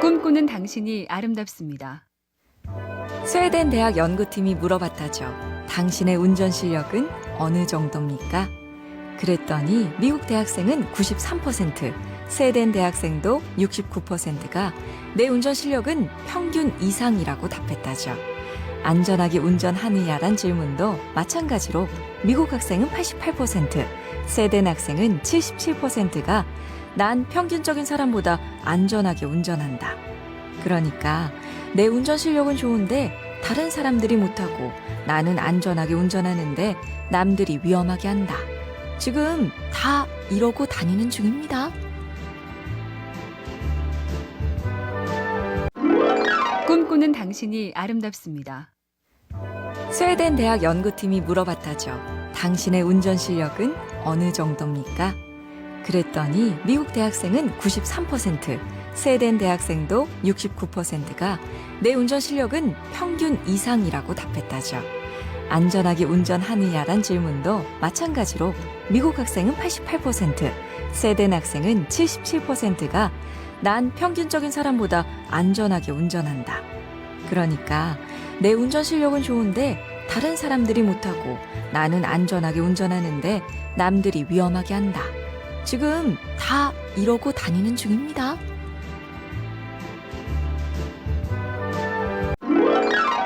꿈꾸는 당신이 아름답습니다. 스웨덴 대학 연구팀이 물어봤다죠. 당신의 운전 실력은 어느 정도입니까? 그랬더니 미국 대학생은 93%, 스웨덴 대학생도 69%가 내 운전 실력은 평균 이상이라고 답했다죠. 안전하게 운전하느냐란 질문도 마찬가지로 미국 학생은 88%, 스웨덴 학생은 77%가 난 평균적인 사람보다 안전하게 운전한다. 그러니까 내 운전 실력은 좋은데 다른 사람들이 못하고 나는 안전하게 운전하는데 남들이 위험하게 한다. 지금 다 이러고 다니는 중입니다. 꿈꾸는 당신이 아름답습니다. 스웨덴 대학 연구팀이 물어봤다죠. 당신의 운전 실력은 어느 정도입니까? 그랬더니 미국 대학생은 93%, 스웨덴 대학생도 69%가 내 운전 실력은 평균 이상이라고 답했다죠. 안전하게 운전하느냐란 질문도 마찬가지로 미국 학생은 88%, 스웨덴 학생은 77%가 난 평균적인 사람보다 안전하게 운전한다. 그러니까 내 운전 실력은 좋은데 다른 사람들이 못하고 나는 안전하게 운전하는데 남들이 위험하게 한다. 지금 다 이러고 다니는 중입니다.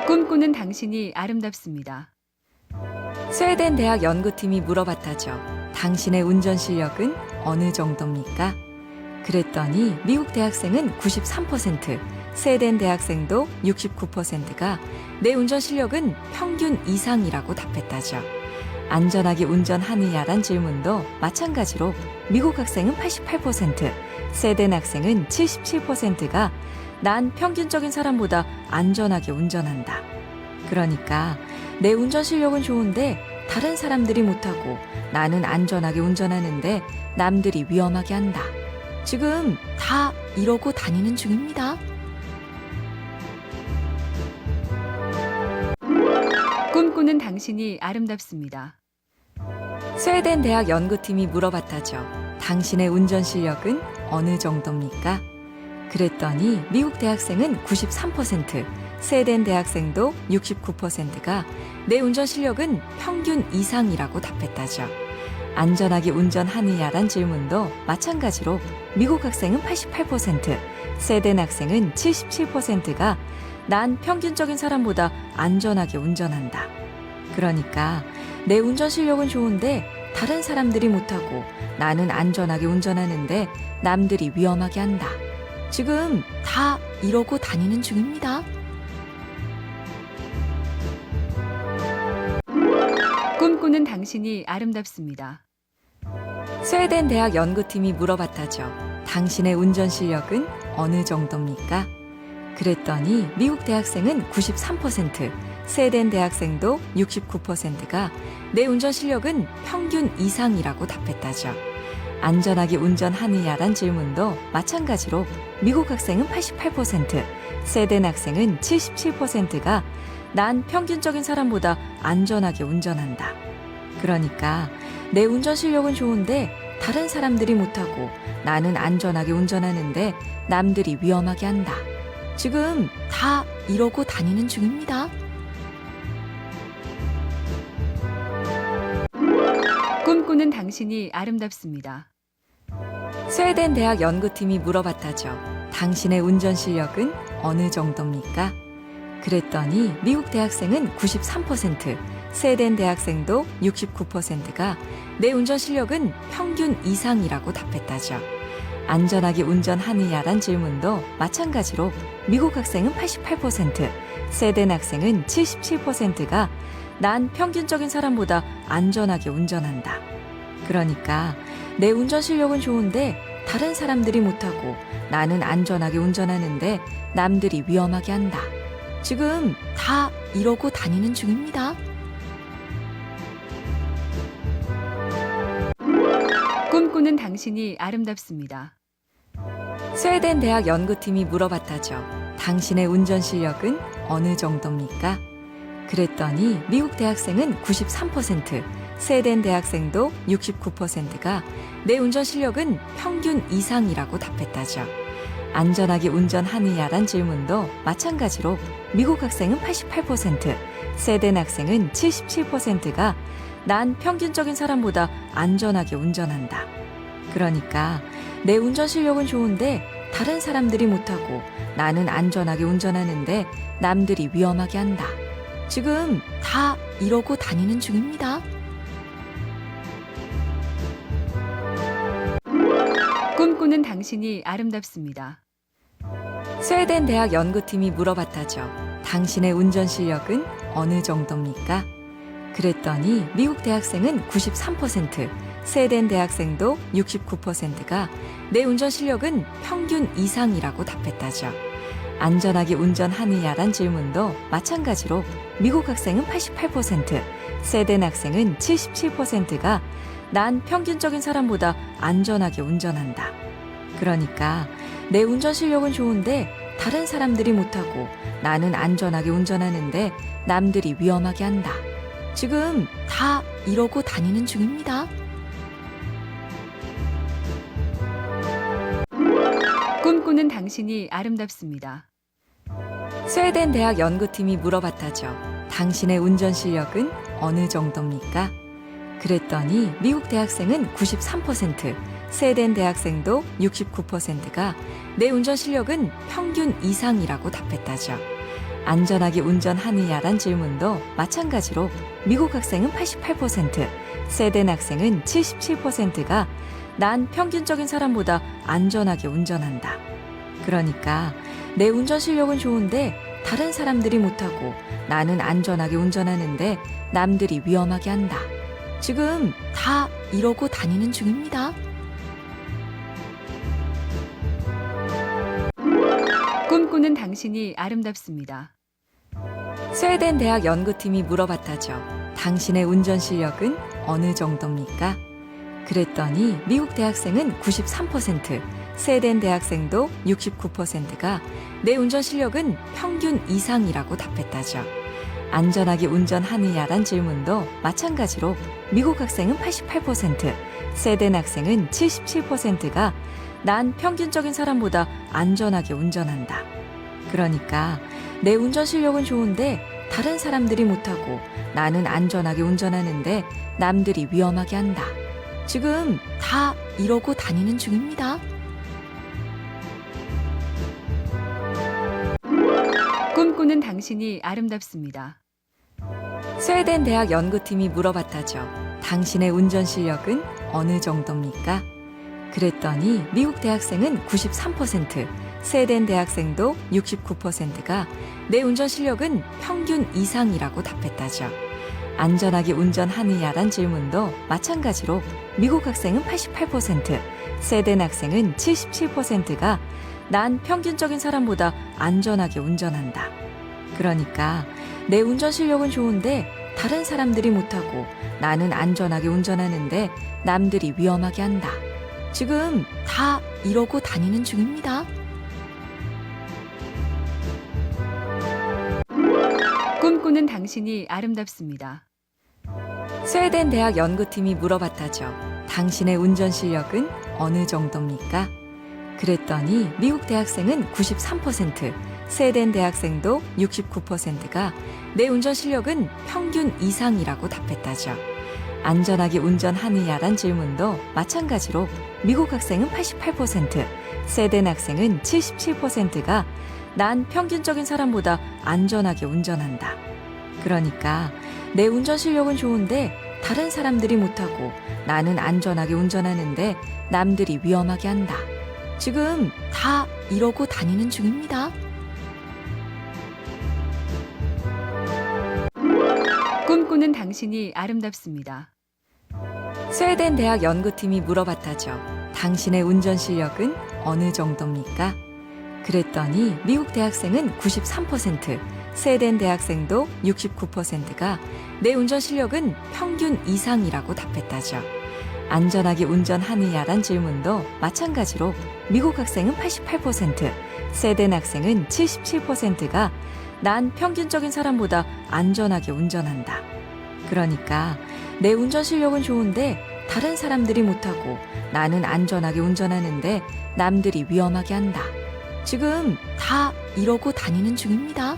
꿈꾸는 당신이 아름답습니다. 스웨덴 대학 연구팀이 물어봤다죠. 당신의 운전 실력은 어느 정도입니까? 그랬더니 미국 대학생은 93%, 스웨덴 대학생도 69%가 내 운전 실력은 평균 이상이라고 답했다죠. 안전하게 운전하느냐란 질문도 마찬가지로 미국 학생은 88%, 스웨덴 학생은 77%가 난 평균적인 사람보다 안전하게 운전한다. 그러니까 내 운전 실력은 좋은데 다른 사람들이 못하고 나는 안전하게 운전하는데 남들이 위험하게 한다. 지금 다 이러고 다니는 중입니다. 꿈꾸는 당신이 아름답습니다. 스웨덴 대학 연구팀이 물어봤다죠. 당신의 운전 실력은 어느 정도입니까? 그랬더니 미국 대학생은 93%, 스웨덴 대학생도 69%가 내 운전 실력은 평균 이상이라고 답했다죠. 안전하게 운전하느냐란 질문도 마찬가지로 미국 학생은 88%, 스웨덴 학생은 77%가 난 평균적인 사람보다 안전하게 운전한다. 그러니까 내 운전 실력은 좋은데 다른 사람들이 못하고 나는 안전하게 운전하는데 남들이 위험하게 한다. 지금 다 이러고 다니는 중입니다. 꿈꾸는 당신이 아름답습니다. 스웨덴 대학 연구팀이 물어봤다죠. 당신의 운전 실력은 어느 정도입니까? 그랬더니 미국 대학생은 93%, 스웨덴 대학생도 69%가 내 운전 실력은 평균 이상이라고 답했다죠. 안전하게 운전하느냐란 질문도 마찬가지로 미국 학생은 88%, 스웨덴 학생은 77%가 난 평균적인 사람보다 안전하게 운전한다. 그러니까 내 운전 실력은 좋은데 다른 사람들이 못하고 나는 안전하게 운전하는데 남들이 위험하게 한다. 지금 다 이러고 다니는 중입니다. 꿈꾸는 당신이 아름답습니다. 스웨덴 대학 연구팀이 물어봤다죠. 당신의 운전 실력은 어느 정도입니까? 그랬더니 미국 대학생은 93%, 스웨덴 대학생도 69%가 내 운전 실력은 평균 이상이라고 답했다죠. 안전하게 운전하느냐란 질문도 마찬가지로 미국 학생은 88%, 스웨덴 학생은 77%가 난 평균적인 사람보다 안전하게 운전한다. 그러니까 내 운전 실력은 좋은데 다른 사람들이 못하고 나는 안전하게 운전하는데 남들이 위험하게 한다. 지금 다 이러고 다니는 중입니다. 꿈꾸는 당신이 아름답습니다. 스웨덴 대학 연구팀이 물어봤다죠. 당신의 운전 실력은 어느 정도입니까? 그랬더니 미국 대학생은 93%, 스웨덴 대학생도 69%가 내 운전 실력은 평균 이상이라고 답했다죠. 안전하게 운전하느냐란 질문도 마찬가지로 미국 학생은 88%, 스웨덴 학생은 77%가 난 평균적인 사람보다 안전하게 운전한다. 그러니까 내 운전 실력은 좋은데 다른 사람들이 못하고 나는 안전하게 운전하는데 남들이 위험하게 한다. 지금 다 이러고 다니는 중입니다. 꿈꾸는 당신이 아름답습니다. 스웨덴 대학 연구팀이 물어봤다죠. 당신의 운전 실력은 어느 정도입니까? 그랬더니 미국 대학생은 93%, 스웨덴 대학생도 69%가 내 운전 실력은 평균 이상이라고 답했다죠. 안전하게 운전하느냐란 질문도 마찬가지로 미국 학생은 88%, 스웨덴 학생은 77%가 난 평균적인 사람보다 안전하게 운전한다. 그러니까 내 운전 실력은 좋은데 다른 사람들이 못하고 나는 안전하게 운전하는데 남들이 위험하게 한다. 지금 다 이러고 다니는 중입니다. 꿈꾸는 당신이 아름답습니다. 스웨덴 대학 연구팀이 물어봤다죠. 당신의 운전 실력은 어느 정도입니까? 그랬더니 미국 대학생은 93%, 스웨덴 대학생도 69%가 내 운전 실력은 평균 이상이라고 답했다죠. 안전하게 운전하느냐란 질문도 마찬가지로 미국 학생은 88%, 스웨덴 학생은 77%가 난 평균적인 사람보다 안전하게 운전한다. 그러니까 내 운전 실력은 좋은데 다른 사람들이 못하고 나는 안전하게 운전하는데 남들이 위험하게 한다. 지금 다 이러고 다니는 중입니다. 꿈꾸는 당신이 아름답습니다. 스웨덴 대학 연구팀이 물어봤다죠. 당신의 운전 실력은 어느 정도입니까? 그랬더니 미국 대학생은 93%, 스웨덴 대학생도 69%가 내 운전 실력은 평균 이상이라고 답했다죠. 안전하게 운전하느냐란 질문도 마찬가지로 미국 학생은 88%, 스웨덴 학생은 77%가 난 평균적인 사람보다 안전하게 운전한다. 그러니까 내 운전 실력은 좋은데 다른 사람들이 못하고 나는 안전하게 운전하는데 남들이 위험하게 한다. 지금 다 이러고 다니는 중입니다. 꿈꾸는 당신이 아름답습니다. 스웨덴 대학 연구팀이 물어봤다죠. 당신의 운전 실력은 어느 정도입니까? 그랬더니 미국 대학생은 93%, 스웨덴 대학생도 69%가 내 운전 실력은 평균 이상이라고 답했다죠. 안전하게 운전하느냐란 질문도 마찬가지로 미국 학생은 88%, 스웨덴 학생은 77%가 난 평균적인 사람보다 안전하게 운전한다. 그러니까 내 운전 실력은 좋은데 다른 사람들이 못하고 나는 안전하게 운전하는데 남들이 위험하게 한다. 지금 다 이러고 다니는 중입니다. 꿈꾸는 당신이 아름답습니다. 스웨덴 대학 연구팀이 물어봤다죠. 당신의 운전 실력은 어느 정도입니까? 그랬더니 미국 대학생은 93%, 스웨덴 대학생도 69%가 내 운전 실력은 평균 이상이라고 답했다죠. 안전하게 운전하느냐란 질문도 마찬가지로 미국 학생은 88%, 스웨덴 학생은 77%가 난 평균적인 사람보다 안전하게 운전한다. 그러니까 내 운전 실력은 좋은데 다른 사람들이 못하고 나는 안전하게 운전하는데 남들이 위험하게 한다. 지금 다 이러고 다니는 중입니다. 꿈꾸는 당신이 아름답습니다. 스웨덴 대학 연구팀이 물어봤다죠. 당신의 운전 실력은 어느 정도입니까? 그랬더니 미국 대학생은 93%, 스웨덴 대학생도 69%가 내 운전 실력은 평균 이상이라고 답했다죠. 안전하게 운전하느냐란 질문도 마찬가지로 미국 학생은 88%, 스웨덴 학생은 77%가 난 평균적인 사람보다 안전하게 운전한다. 그러니까 내 운전 실력은 좋은데 다른 사람들이 못하고 나는 안전하게 운전하는데 남들이 위험하게 한다. 지금 다 이러고 다니는 중입니다.